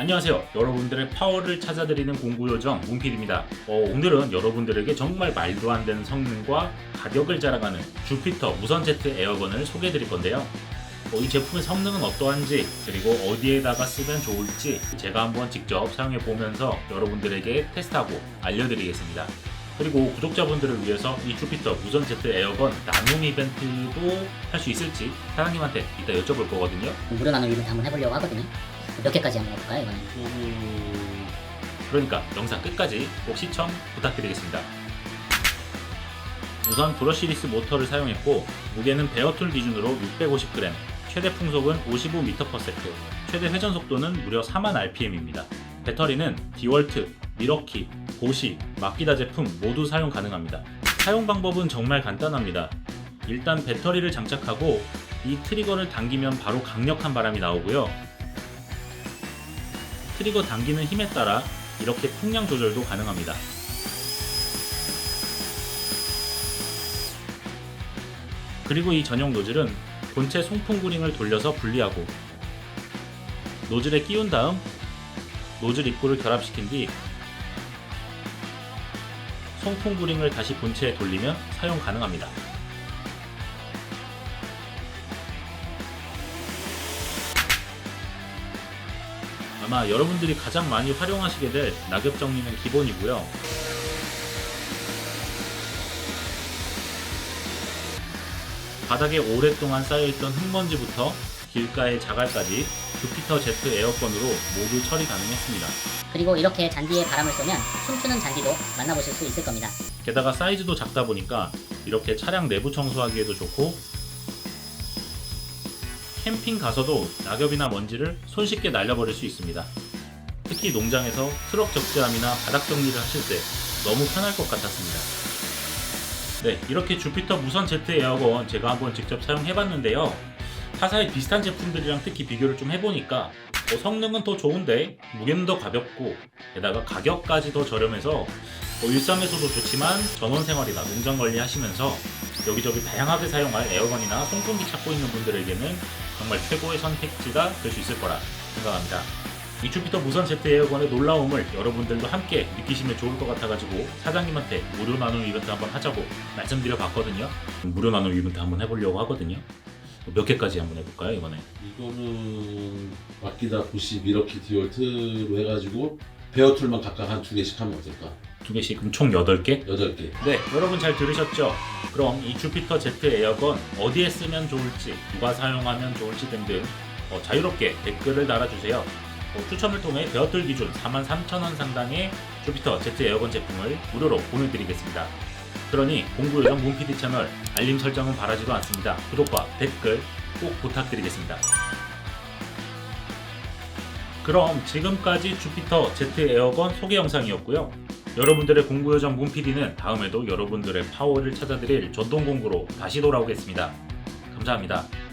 안녕하세요. 여러분들의 파워를 찾아드리는 공구요정 문필입니다. 어, 오늘은 여러분들에게 정말 말도 안 되는 성능과 가격을 자랑하는 주피터 무선 제트 에어건을 소개해 드릴 건데요. 어, 이 제품의 성능은 어떠한지 그리고 어디에다가 쓰면 좋을지 제가 한번 직접 사용해 보면서 여러분들에게 테스트하고 알려드리겠습니다. 그리고 구독자분들을 위해서 이 주피터 무선 제트 에어건 나눔 이벤트도 할 수 있을지 사장님한테 이따 여쭤볼 거거든요. 무료 나눔 이벤트 한번 해보려고 하거든요. 몇 개까지 한번 해볼까요, 이번엔? 음, 그러니까 영상 끝까지 꼭 시청 부탁드리겠습니다. 우선 브러시리스 모터를 사용했고 무게는 베어툴 기준으로 650g, 최대 풍속은 55m/s, 최대 회전 속도는 무려 4만 rpm입니다. 배터리는 디월트, 미러키, 보시, 마키다 제품 모두 사용 가능합니다. 사용 방법은 정말 간단합니다. 일단 배터리를 장착하고 이 트리거를 당기면 바로 강력한 바람이 나오고요. 트리거 당기는 힘에 따라 이렇게 풍량 조절도 가능합니다. 그리고 이 전용 노즐은 본체 송풍구링을 돌려서 분리하고 노즐에 끼운 다음 노즐 입구를 결합시킨 뒤 송풍구링을 다시 본체에 돌리면 사용 가능합니다. 아마 여러분들이 가장 많이 활용하시게 될 낙엽 정리는 기본이고요. 바닥에 오랫동안 쌓여있던 흙먼지부터 길가의 자갈까지 주피터 제트 에어건으로 모두 처리 가능했습니다. 그리고 이렇게 잔디에 바람을 쏘면 춤추는 잔디도 만나보실 수 있을 겁니다. 게다가 사이즈도 작다 보니까 이렇게 차량 내부 청소하기에도 좋고 캠핑 가서도 낙엽이나 먼지를 손쉽게 날려버릴 수 있습니다. 특히 농장에서 트럭 적재함이나 바닥 정리를 하실 때 너무 편할 것 같았습니다. 네, 이렇게 주피터 무선 제트 에어건 제가 한번 직접 사용해봤는데요. 타사의 비슷한 제품들이랑 특히 비교를 좀 해보니까 어, 성능은 더 좋은데 무게는 더 가볍고 게다가 가격까지 더 저렴해서 어, 일상에서도 좋지만 전원 생활이나 농장 관리 하시면서 여기저기 다양하게 사용할 에어건이나 송풍기 찾고 있는 분들에게는 정말 최고의 선택지가 될 수 있을 거라 생각합니다. 이 주피터 무선 제트 에어건의 놀라움을 여러분들도 함께 느끼시면 좋을 것 같아가지고 사장님한테 무료 나눔 이벤트 한번 하자고 말씀드려 봤거든요. 무료 나눔 이벤트 한번 해보려고 하거든요. 몇 개까지 한번 해볼까요 이번에? 이거는 마키다 90 미러키 디월트로 해가지고 베어툴만 각각 한 두 개씩 하면 어떨까? 두 개씩 그럼 총 8개? 8개 네, 여러분 잘 들으셨죠? 그럼 이 주피터 제트 에어건 어디에 쓰면 좋을지, 누가 사용하면 좋을지 등등 어, 자유롭게 댓글을 달아주세요. 어, 추첨을 통해 베어틀 기준 43,000원 상당의 주피터 제트 에어건 제품을 무료로 보내드리겠습니다. 그러니 공구요정 문PD 채널 알림 설정은 바라지도 않습니다. 구독과 댓글 꼭 부탁드리겠습니다. 그럼 지금까지 주피터 제트 에어건 소개 영상이었고요. 여러분들의 공구요정 문PD는 다음에도 여러분들의 파워를 찾아드릴 전동 공구로 다시 돌아오겠습니다. 감사합니다.